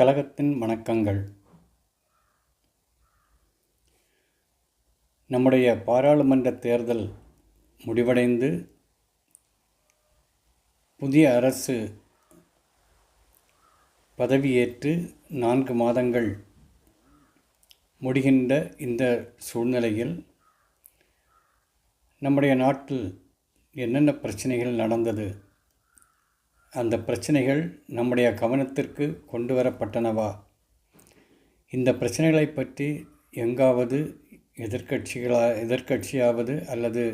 கழகத்தின் வணக்கங்கள். நம்முடைய பாராளுமன்ற தேர்தல் முடிவடைந்து புதிய அரசு பதவியேற்று நான்கு மாதங்கள் முடிகின்ற இந்த சூழ்நிலையில் நம்முடைய நாட்டில் என்னென்ன பிரச்சனைகள் நடந்தது? அந்த பிரச்சனைகள் நம்முடைய கவனத்திற்கு கொண்டு வரப்பட்டனவா? இந்த பிரச்சனைகளை பற்றி எங்காவது எதிர்கட்சிகளா எதிர்க்கட்சியாவது அல்லது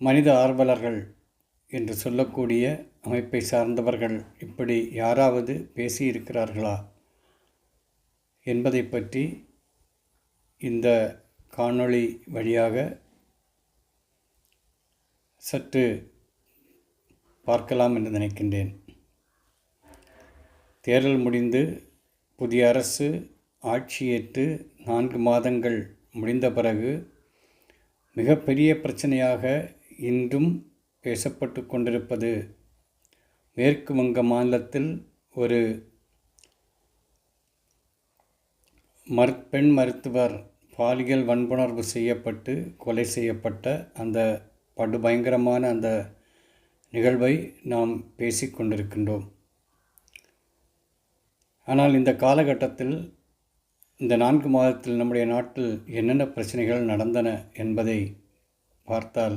மனித ஆர்வலர்கள் என்று சொல்லக்கூடிய அமைப்பை சார்ந்தவர்கள் இப்படி யாராவது பேசியிருக்கிறார்களா? என்பதை பற்றி இந்த காணொளி வழியாக சற்று பார்க்கலாம் என்று நினைக்கின்றேன். தேர்தல் முடிந்து புதிய அரசு ஆட்சியேற்று நான்கு மாதங்கள் முடிந்த பிறகு மிகப்பெரிய பிரச்சனையாக இன்றும் பேசப்பட்டு கொண்டிருப்பது மேற்கு வங்க மாநிலத்தில் ஒரு மரு பெண் மருத்துவர் பாலியல் வன்புணர்வு செய்யப்பட்டு கொலை செய்யப்பட்ட அந்த படுபயங்கரமான அந்த நிகழ்வை நாம் பேசிக்கொண்டிருக்கின்றோம் ஆனால் இந்த காலகட்டத்தில் இந்த நான்கு மாதத்தில் நம்முடைய நாட்டில் என்னென்ன பிரச்சனைகள் நடந்தன என்பதை பார்த்தால்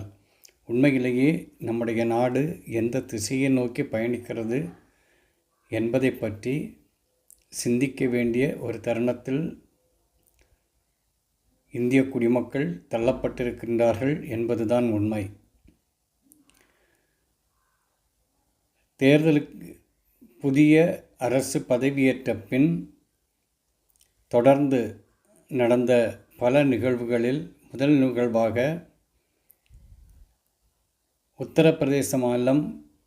உண்மையிலேயே நம்முடைய நாடு எந்த திசையை நோக்கி பயணிக்கிறது என்பதை பற்றி சிந்திக்க வேண்டிய ஒரு தருணத்தில் இந்திய குடிமக்கள் தள்ளப்பட்டிருக்கின்றார்கள் என்பதுதான் உண்மை. தேர்தலுக்கு புதிய அரசு பதவியேற்ற பின் தொடர்ந்து நடந்த பல நிகழ்வுகளில் முதல் நிகழ்வாக உத்தரப்பிரதேச மாநிலம்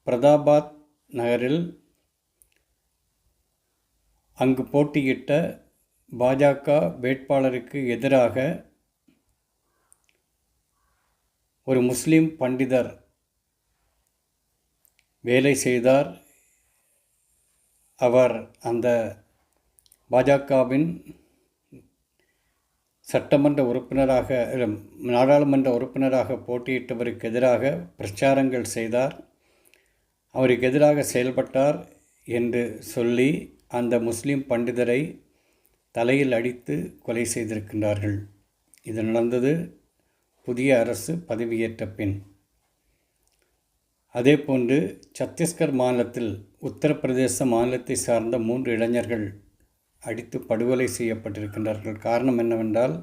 பிரதாபாத் நகரில் அங்கு போட்டியிட்ட பாஜக வேட்பாளருக்கு எதிராக ஒரு முஸ்லீம் பண்டிதர் வேலை செய்தார். அவர் அந்த பாஜகவின் சட்டமன்ற உறுப்பினராக நாடாளுமன்ற உறுப்பினராக போட்டியிட்டவருக்கு எதிராக பிரச்சாரங்கள் செய்தார். அவருக்கு எதிராக செயல்பட்டார் என்று சொல்லி அந்த முஸ்லீம் பண்டிதரை தலையில் அடித்து கொலை செய்திருக்கின்றார்கள். இது நடந்தது புதிய அரசு பதவியேற்ற பின். அதேபோன்று சத்தீஸ்கர் மாநிலத்தில் உத்தரப்பிரதேச மாநிலத்தை சார்ந்த மூன்று இளைஞர்கள் அடித்து படுகொலை செய்யப்பட்டிருக்கின்றார்கள். காரணம் என்னவென்றால்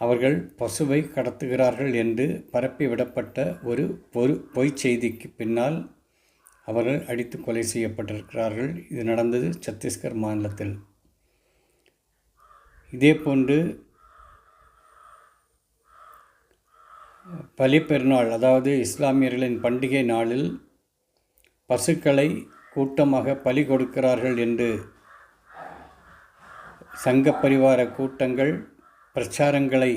அவர்கள் பசுவை கடத்துகிறார்கள் என்று பரப்பி விடப்பட்ட ஒரு பொரு பொய்ச் செய்திக்கு பின்னால் அவர்கள் அடித்து கொலை செய்யப்பட்டிருக்கிறார்கள். இது நடந்தது சத்தீஸ்கர் மாநிலத்தில். இதேபோன்று பலிப்பெருநாள் அதாவது இஸ்லாமியர்களின் பண்டிகை நாளில் பசுக்களை கூட்டமாக பலி கொடுக்கிறார்கள் என்று சங்க பரிவார கூட்டங்கள் பிரச்சாரங்களை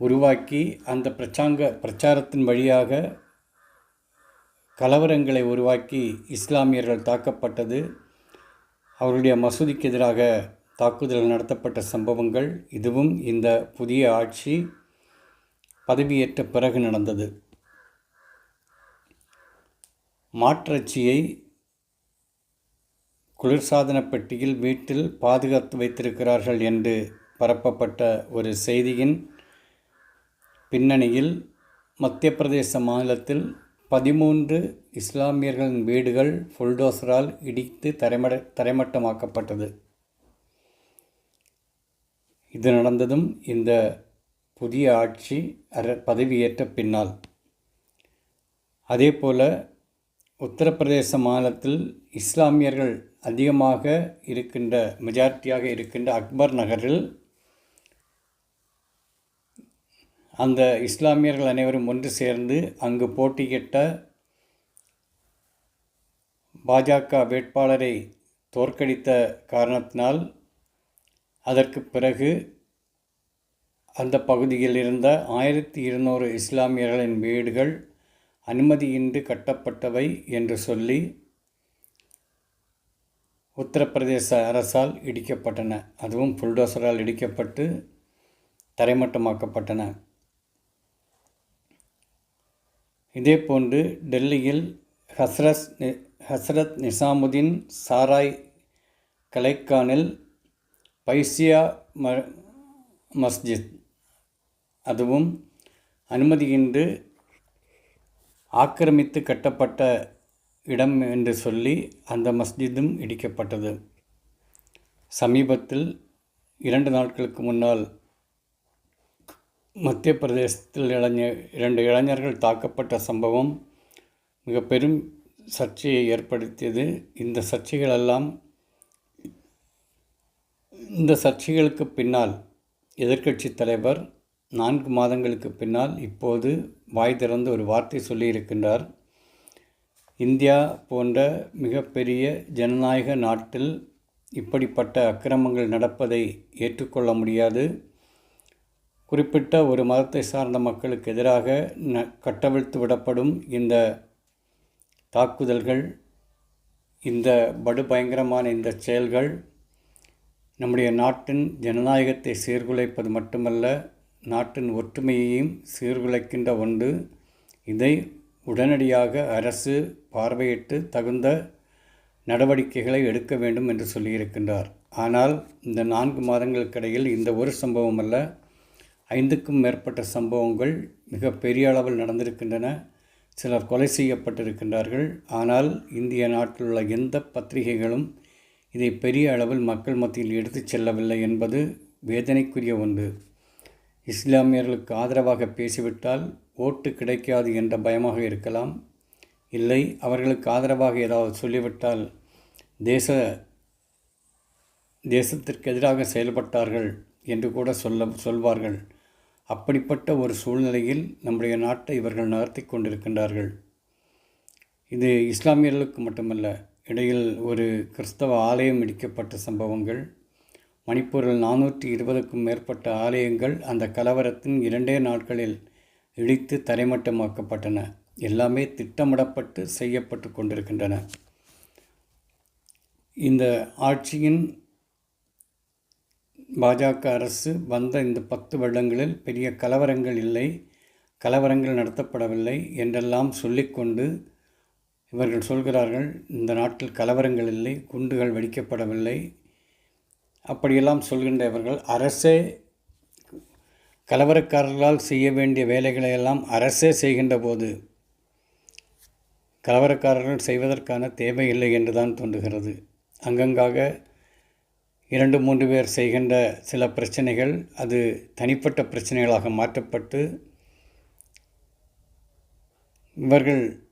உருவாக்கி அந்த பிரச்சாங்க பிரச்சாரத்தின் வழியாக கலவரங்களை உருவாக்கி இஸ்லாமியர்கள் தாக்கப்பட்டது. அவருடைய மசூதிக்கு எதிராக தாக்குதல் நடத்தப்பட்ட சம்பவங்கள். இதுவும் இந்த புதிய ஆட்சி பதவியேற்ற பிறகு நடந்தது. மாற்றச்சியை குளிர்சாதன பெட்டியில் வீட்டில் பாதுகாத்து வைத்திருக்கிறார்கள் என்று பரப்பப்பட்ட ஒரு செய்தியின் பின்னணியில் மத்திய பிரதேச மாநிலத்தில் பதிமூன்று இஸ்லாமியர்களின் வீடுகள் புல்டோசரால் இடித்து தரைமட தரைமட்டமாக்கப்பட்டது. இது நடந்ததும் இந்த புதிய ஆட்சி அர பதவியேற்ற பின்னால். அதேபோல உத்தரப்பிரதேச மாநிலத்தில் இஸ்லாமியர்கள் அதிகமாக இருக்கின்ற மெஜாரிட்டியாக இருக்கின்ற அக்பர் நகரில் அந்த இஸ்லாமியர்கள் அனைவரும் ஒன்று சேர்ந்து அங்கு போட்டியிட்ட பாஜக வேட்பாளரை தோற்கடித்த காரணத்தினால் அதற்கு பிறகு அந்த பகுதியில் இருந்த ஆயிரத்தி இருநூறு இஸ்லாமியர்களின் வீடுகள் அனுமதியின்றி கட்டப்பட்டவை என்று சொல்லி உத்தரப்பிரதேச அரசால் இடிக்கப்பட்டன. அதுவும் புல்டோசரால் இடிக்கப்பட்டு தரைமட்டமாக்கப்பட்டன. இதேபோன்று டெல்லியில் ஹஸ்ரஸ் ஹஸ்ரத் நிசாமுதீன் சாராய் கலைக்கானில் பைசியா ம மஸ்ஜித் அதுவும் அனுமதியின்றி ஆக்கிரமித்து கட்டப்பட்ட இடம் என்று சொல்லி அந்த மஸ்ஜிதும் இடிக்கப்பட்டது. சமீபத்தில் இரண்டு நாட்களுக்கு முன்னால் மத்திய பிரதேசத்தில் இளைஞர் இரண்டு இளைஞர்கள் தாக்கப்பட்ட சம்பவம் மிக பெரும் சர்ச்சையை ஏற்படுத்தியது. இந்த சர்ச்சைகளெல்லாம் இந்த சர்ச்சைகளுக்கு பின்னால் எதிர்க்கட்சி தலைவர் நான்கு மாதங்களுக்கு பின்னால் இப்போது வாய் திறந்து ஒரு வார்த்தை சொல்லியிருக்கின்றார். இந்தியா போன்ற மிகப்பெரிய ஜனநாயக நாட்டில் இப்படிப்பட்ட அக்கிரமங்கள் நடப்பதை ஏற்றுக்கொள்ள முடியாது. குறிப்பிட்ட ஒரு மதத்தை சார்ந்த மக்களுக்கு எதிராக ந கட்டவிழ்த்து விடப்படும் இந்த தாக்குதல்கள் இந்த படுபயங்கரமான இந்த செயல்கள் நம்முடைய நாட்டின் ஜனநாயகத்தை சீர்குலைப்பது மட்டுமல்ல நாட்டின் ஒற்றுமையையும் சீர்குலைக்கின்ற ஒன்று. இதை உடனடியாக அரசு பார்வையிட்டு தகுந்த நடவடிக்கைகளை எடுக்க வேண்டும் என்று சொல்லியிருக்கின்றார். ஆனால் இந்த நான்கு மாதங்களுக்கிடையில் இந்த ஒரு சம்பவம் அல்ல ஐந்துக்கும் மேற்பட்ட சம்பவங்கள் மிக பெரிய அளவில் நடந்திருக்கின்றன. சிலர் கொலை செய்யப்பட்டிருக்கின்றார்கள். ஆனால் இந்திய நாட்டில் உள்ள எந்த பத்திரிகைகளும் இதை பெரிய அளவில் மக்கள் மத்தியில் எடுத்துச் செல்லவில்லை என்பது வேதனைக்குரிய ஒன்று. இஸ்லாமியர்களுக்கு ஆதரவாக பேசிவிட்டால் ஓட்டு கிடைக்காது என்ற பயமாக இருக்கலாம். இல்லை அவர்களுக்கு ஆதரவாக ஏதாவது சொல்லிவிட்டால் தேச தேசத்திற்கு எதிராக செயல்பட்டார்கள் என்று கூட சொல்ல சொல்வார்கள். அப்படிப்பட்ட ஒரு சூழ்நிலையில் நம்முடைய நாட்டை இவர்கள் நகர்த்தி கொண்டிருக்கின்றார்கள். இது இஸ்லாமியர்களுக்கு மட்டுமல்ல இடையில் ஒரு கிறிஸ்தவ ஆலயம் இடிக்கப்பட்ட சம்பவங்கள் மணிப்பூரில் நானூற்றி இருபதுக்கும் மேற்பட்ட ஆலயங்கள் அந்த கலவரத்தின் இரண்டே நாட்களில் இடித்து தரைமட்டமாக்கப்பட்டன. எல்லாமே திட்டமிடப்பட்டு செய்யப்பட்டு கொண்டிருக்கின்றன. இந்த ஆட்சியின் பாஜக அரசு வந்த இந்த பத்து வருடங்களில் பெரிய கலவரங்கள் இல்லை கலவரங்கள் நடத்தப்படவில்லை என்றெல்லாம் சொல்லிக்கொண்டு இவர்கள் சொல்கிறார்கள் இந்த நாட்டில் கலவரங்கள் இல்லை குண்டுகள் வெடிக்கப்படவில்லை அப்படியெல்லாம் சொல்கின்ற இவர்கள் அரசே கலவரக்காரர்களால் செய்ய வேண்டிய வேலைகளை எல்லாம் அரசே செய்கின்ற போது கலவரக்காரர்கள் செய்வதற்கான தேவையில்லை என்று தான் தோன்றுகிறது. அங்கங்காக இரண்டு மூன்று பேர் செய்கின்ற சில பிரச்சனைகள் அது தனிப்பட்ட பிரச்சனைகளாக மாற்றப்பட்டு இவர்கள்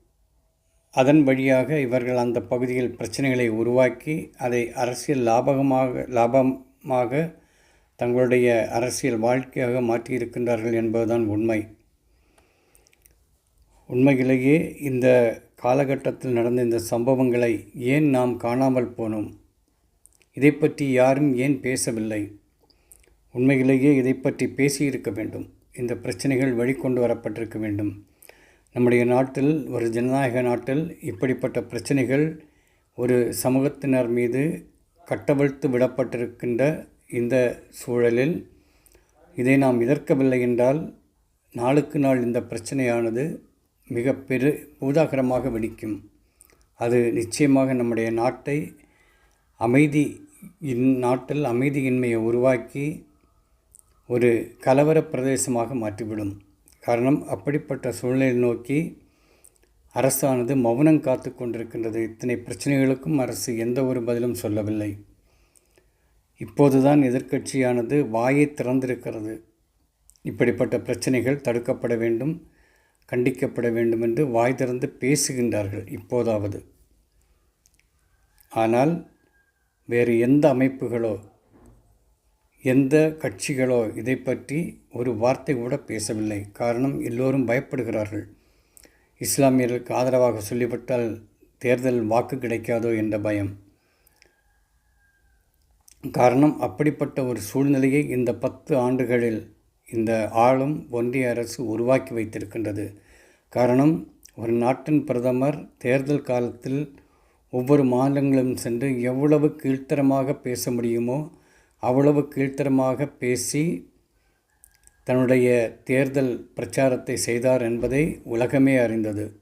அதன் வழியாக இவர்கள் அந்த பகுதியில் பிரச்சனைகளை உருவாக்கி அதை அரசியல் லாபகமாக லாபமாக தங்களுடைய அரசியல் வாழ்க்கையாக மாற்றியிருக்கின்றார்கள் என்பதுதான் உண்மை. உண்மையிலேயே இந்த காலகட்டத்தில் நடந்த இந்த சம்பவங்களை ஏன் நாம் காணாமல் போனோம்? இதை பற்றி யாரும் ஏன் பேசவில்லை? உண்மையிலேயே இதை பற்றி பேசியிருக்க வேண்டும். இந்த பிரச்சனைகள் வெளிக்கொண்டு வரப்பட்டிருக்க வேண்டும். நம்முடைய நாட்டில் ஒரு ஜனநாயக நாட்டில் இப்படிப்பட்ட பிரச்சனைகள் ஒரு சமூகத்தினர் மீது கட்டவிழ்த்து விடப்பட்டிருக்கின்ற இந்த சூழலில் இதை நாம் எதிர்க்கவில்லை என்றால் நாளுக்கு நாள் இந்த பிரச்சனையானது மிக பெரு பூதாகரமாக வெடிக்கும். அது நிச்சயமாக நம்முடைய நாட்டை அமைதி இன் நாட்டில் அமைதியின்மையை உருவாக்கி ஒரு கலவர பிரதேசமாக மாற்றிவிடும். காரணம் அப்படிப்பட்ட சூழ்நிலை நோக்கி அரசானது மௌனம் காத்து கொண்டிருக்கின்றது. இத்தனை பிரச்சனைகளுக்கும் அரசு எந்த ஒரு பதிலும் சொல்லவில்லை. இப்போதுதான் எதிர்க்கட்சியானது வாயை திறந்திருக்கிறது. இப்படிப்பட்ட பிரச்சனைகள் தடுக்கப்பட வேண்டும் கண்டிக்கப்பட வேண்டும் என்று வாய் திறந்து பேசுகின்றார்கள் இப்போதாவது. ஆனால் வேறு எந்த அமைப்புகளோ எந்த கட்சிகளோ இதை பற்றி ஒரு வார்த்தை கூட பேசவில்லை. காரணம் எல்லோரும் பயப்படுகிறார்கள். இஸ்லாமியர்களுக்கு ஆதரவாக சொல்லிவிட்டால் தேர்தல் வாக்கு கிடைக்காதோ என்ற பயம். காரணம் அப்படிப்பட்ட ஒரு சூழ்நிலையை இந்த பத்து ஆண்டுகளில் இந்த ஆளும் ஒன்றிய அரசு உருவாக்கி வைத்திருக்கின்றது. காரணம் ஒரு நாட்டின் பிரதமர் தேர்தல் காலத்தில் ஒவ்வொரு மாநிலங்களும் சென்று எவ்வளவு கீழ்த்தரமாக பேச முடியுமோ அவ்வளவு கீழ்த்தரமாக பேசி தன்னுடைய தேர்தல் பிரச்சாரத்தை செய்தார் என்பதை உலகமே அறிந்தது.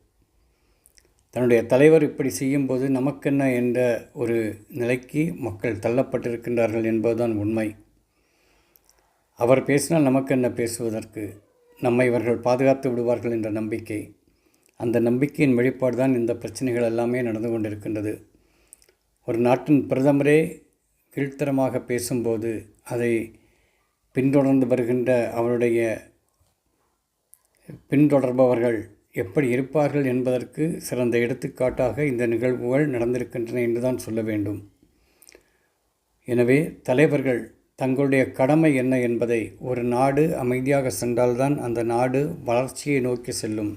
தன்னுடைய தலைவர் இப்படி செய்யும்போது நமக்கென்ன என்ற ஒரு நிலைக்கு மக்கள் தள்ளப்பட்டிருக்கின்றார்கள் என்பதுதான் உண்மை. அவர் பேசினால் நமக்கென்ன பேசுவதற்கு? நம்மை இவர்கள் பாதுகாத்து விடுவார்கள் என்ற நம்பிக்கை. அந்த நம்பிக்கையின் வெளிப்பாடு தான் இந்த பிரச்சனைகள் எல்லாமே நடந்து கொண்டிருக்கின்றது. ஒரு நாட்டின் பிரதமரே கீழ்த்தரமாக பேசும்போது அதை பின்தொடர்ந்து வருகின்ற அவருடைய பின்தொடர்பவர்கள் எப்படி இருப்பார்கள் என்பதற்கு சிறந்த எடுத்துக்காட்டாக இந்த நிகழ்வுகள் நடந்திருக்கின்றன என்று தான் சொல்ல வேண்டும். எனவே தலைவர்கள் தங்களுடைய கடமை என்ன என்பதை ஒரு நாடு அமைதியாக சென்றால்தான் அந்த நாடு வளர்ச்சியை நோக்கி செல்லும்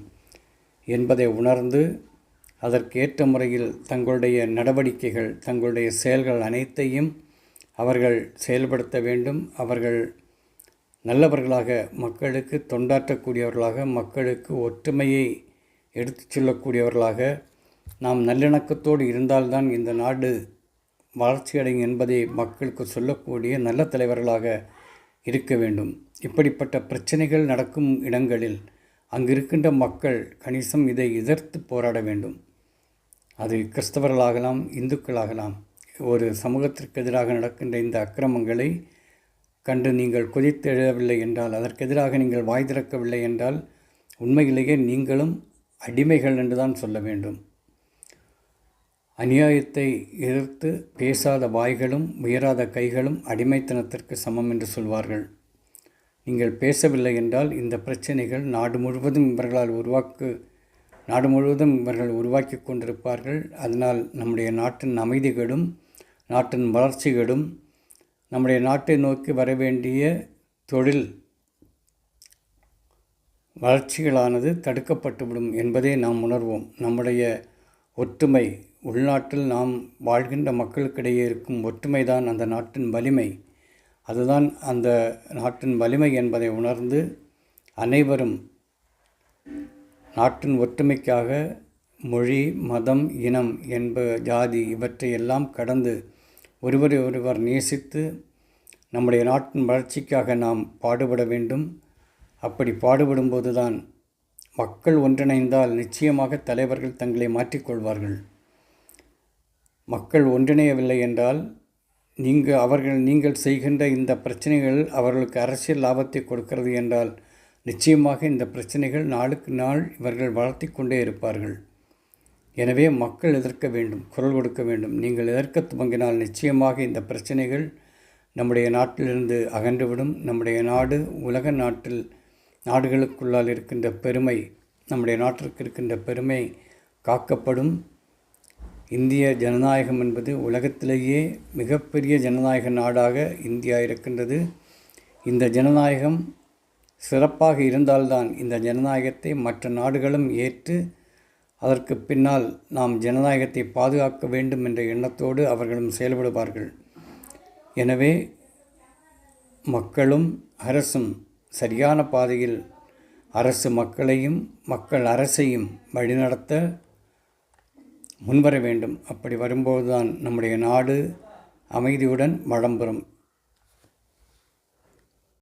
என்பதை உணர்ந்து அதற்கேற்ற முறையில் தங்களுடைய நடவடிக்கைகள் தங்களுடைய செயல்கள் அனைத்தையும் அவர்கள் செயல்படுத்த வேண்டும். அவர்கள் நல்லவர்களாக மக்களுக்கு தொண்டாற்றக்கூடியவர்களாக மக்களுக்கு ஒற்றுமையை எடுத்துச் செல்லக்கூடியவர்களாக நாம் நல்லிணக்கத்தோடு இருந்தால்தான் இந்த நாடு வளர்ச்சியடையும் என்பதை மக்களுக்கு சொல்லக்கூடிய நல்ல தலைவர்களாக இருக்க வேண்டும். இப்படிப்பட்ட பிரச்சனைகள் நடக்கும் இடங்களில் அங்கிருக்கின்ற மக்கள் கணிசம் இதை எதிர்த்து போராட வேண்டும். அது கிறிஸ்தவர்களாகலாம் இந்துக்களாகலாம் ஒரு சமூகத்திற்கு எதிராக நடக்கின்ற இந்த அக்கிரமங்களை கண்டு நீங்கள் கொதித்தெழவில்லை என்றால் அதற்கெதிராக நீங்கள் வாய் திறக்கவில்லை என்றால் உண்மையிலேயே நீங்களும் அடிமைகள் என்றுதான் சொல்ல வேண்டும். அநியாயத்தை எதிர்த்து பேசாத வாய்களும் உயராத கைகளும் அடிமைத்தனத்திற்கு சமம் என்று சொல்வார்கள். நீங்கள் பேசவில்லை என்றால் இந்த பிரச்சனைகள் நாடு முழுவதும் இவர்களால் உருவாக்கு நாடு முழுவதும் இவர்கள் உருவாக்கி கொண்டிருப்பார்கள். அதனால் நம்முடைய நாட்டின் அமைதிகளும் நாட்டின் வளர்ச்சிகளும் நம்முடைய நாட்டை நோக்கி வர வேண்டிய தொழில் வளர்ச்சிகளானது தடுக்கப்பட்டுவிடும் என்பதை நாம் உணர்வோம். நம்முடைய ஒற்றுமை உள்நாட்டில் நாம் வாழ்கின்ற மக்களுக்கிடையே இருக்கும் ஒற்றுமை தான் அந்த நாட்டின் வலிமை. அதுதான் அந்த நாட்டின் வலிமை என்பதை உணர்ந்து அனைவரும் நாட்டின் ஒற்றுமைக்காக மொழி மதம் இனம் என்ப ஜாதி இவற்றை எல்லாம் கடந்து ஒருவரை ஒருவர் நேசித்து நம்முடைய நாட்டின் வளர்ச்சிக்காக நாம் பாடுபட வேண்டும். அப்படி பாடுபடும்போது தான் மக்கள் ஒன்றிணைந்தால் நிச்சயமாக தலைவர்கள் தங்களை மாற்றிக்கொள்வார்கள் மக்கள் ஒன்றிணையவில்லை என்றால் நீங்கள் அவர்கள் நீங்கள் செய்கின்ற இந்த பிரச்சனைகள் அவர்களுக்கு அரசியல் லாபத்தை கொடுக்கிறது என்றால் நிச்சயமாக இந்த பிரச்சனைகள் நாளுக்கு நாள் இவர்கள் வளர்த்தி கொண்டே இருப்பார்கள். எனவே மக்கள் எதிர்க்க வேண்டும் குரல் கொடுக்க வேண்டும். நீங்கள் எதிர்க்க துவங்கினால் நிச்சயமாக இந்த பிரச்சனைகள் நம்முடைய நாட்டிலிருந்து அகன்றுவிடும். நம்முடைய நாடு உலக நாட்டில் நாடுகளுக்குள்ளால் இருக்கின்ற பெருமை நம்முடைய நாட்டிற்கு இருக்கின்ற பெருமை காக்கப்படும். இந்திய ஜனநாயகம் என்பது உலகத்திலேயே மிகப்பெரிய ஜனநாயக நாடாக இந்தியா இருக்கின்றது. இந்த ஜனநாயகம் சிறப்பாக இருந்தால்தான் இந்த ஜனநாயகத்தை மற்ற நாடுகளும் ஏற்று அதற்கு பின்னால் நாம் ஜனநாயகத்தை பாதுகாக்க வேண்டும் என்ற எண்ணத்தோடு அவர்களும் செயல்படுவார்கள். எனவே மக்களும் அரசும் சரியான பாதையில் அரசு மக்களையும் மக்கள் அரசையும் வழிநடத்த முன்வர வேண்டும். அப்படி வரும்போதுதான் நம்முடைய நாடு அமைதியுடன் வளம் பெறும்.